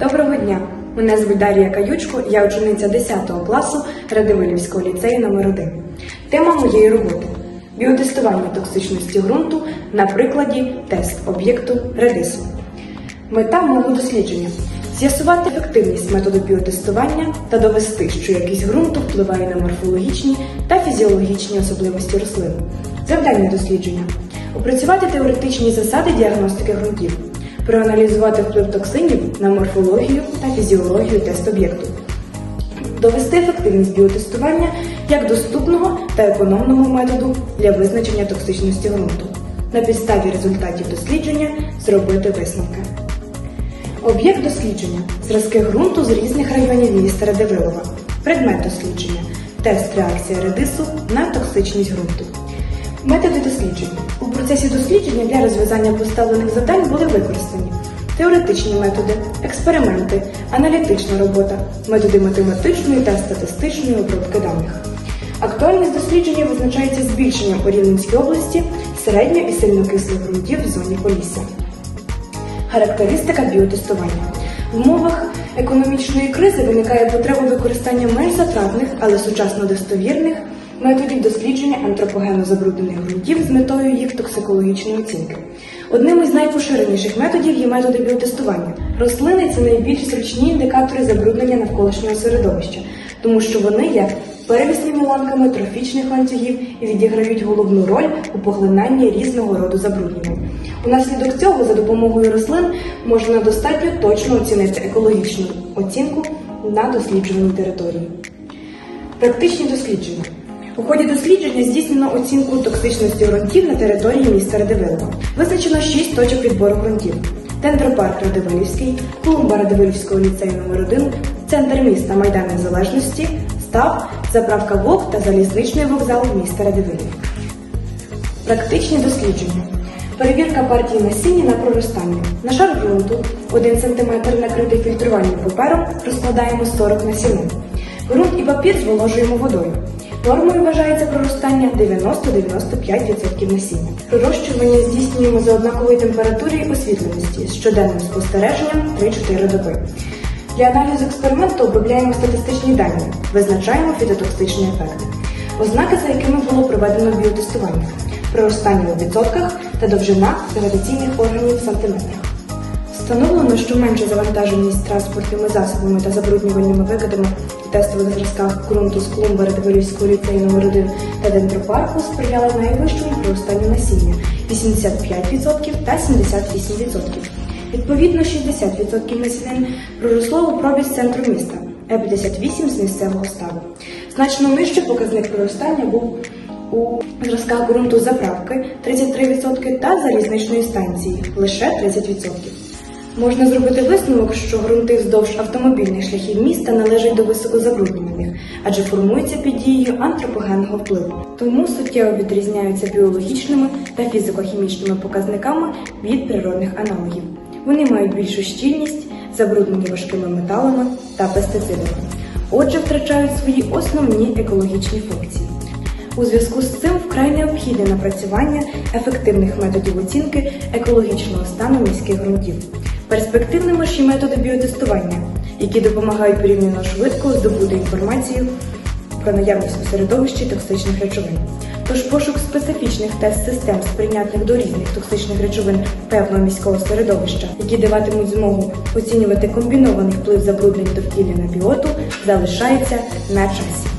Доброго дня! Мене звуть Дар'я Каючко, я учениця 10 класу Радивилівського ліцею номер 1 Тема моєї роботи біотестування токсичності ґрунту на прикладі тест об'єкту редису. Мета мого дослідження з'ясувати ефективність методу біотестування та довести, що якість ґрунту впливає на морфологічні та фізіологічні особливості рослин. Завдання дослідження опрацювати теоретичні засади діагностики ґрунтів, проаналізувати вплив токсинів на морфологію та фізіологію тест-об'єкту, довести ефективність біотестування як доступного та економного методу для визначення токсичності ґрунту. На підставі результатів дослідження зробити висновки. Об'єкт дослідження зразки ґрунту з різних районів міста Радивилова. Предмет дослідження тест реакції редису на токсичність ґрунту. Методи дослідження. У процесі дослідження для розв'язання поставлених завдань були використані теоретичні методи, експерименти, аналітична робота, методи математичної та статистичної обробки даних. Актуальність дослідження визначається збільшенням у Рівненській області середньо і сильнокислих ґрунтів в зоні Полісся. Характеристика біотестування. В умовах економічної кризи виникає потреба використання менш затратних, але сучасно достовірних методів дослідження антропогенно забруднених ґрунтів з метою їх токсикологічної оцінки. Одним із найпоширеніших методів є методи біотестування. Рослини це найбільш зручні індикатори забруднення навколишнього середовища, тому що вони є первісними ланками трофічних ланцюгів і відіграють головну роль у поглинанні різного роду забруднення. Унаслідок цього, за допомогою рослин можна достатньо точно оцінити екологічну оцінку на дослідженій території. Практичні дослідження. У ході дослідження здійснено оцінку токсичності ґрунтів на території міста Радивилова. Визначено 6 точок відбору ґрунтів. Дендропарк Радивилівський, клумба Радивилівського ліцею номер 1 центр міста Майдан Незалежності, став, заправка ВОК та залізничний вокзал міста Радивилів. Практичні дослідження. Перевірка партії насіння на проростання. На шар ґрунту 1 см накритий фільтрувальним папером розкладаємо 40 насінин. Ґрунт і папір зволожуємо водою. Нормою вважається проростання 90-95% насіння. Пророщування здійснюємо за однакової температури і освітленості з щоденним спостереженням 3-4 доби. Для аналізу експерименту обробляємо статистичні дані, визначаємо фітотоксичні ефекти, ознаки, за якими було проведено біотестування, проростання у відсотках та довжина гравітаційних органів в сантиметрах. Встановлено, що менша завантаженість транспортними засобами та забруднювальними викидами у тестових зразках ґрунту з клумби Радивилівського ліцею номер 1 та дендропарку сприяла найвищому проростанню насіння 85% та 78%. Відповідно, 60% насінин проросло у пробі з центру міста, а 58% з місцевого ставу. Значно нижче показник проростання був у зразках ґрунту заправки 33% та залізничної станції лише 30%. Можна зробити висновок, що ґрунти вздовж автомобільних шляхів міста належать до високозабруднених, адже формуються під дією антропогенного впливу. Тому суттєво відрізняються біологічними та фізико-хімічними показниками від природних аналогів. Вони мають більшу щільність, забруднені важкими металами та пестицидами. Отже, втрачають свої основні екологічні функції. У зв'язку з цим вкрай необхідне напрацювання ефективних методів оцінки екологічного стану міських ґрунтів. Перспективними ж і методи біотестування, які допомагають порівняно швидко здобути інформацію про наявність у середовищі токсичних речовин. Тож пошук специфічних тест-систем, сприйнятних до різних токсичних речовин певного міського середовища, які даватимуть змогу оцінювати комбінований вплив забруднень довкілля на біоту, залишається на часі.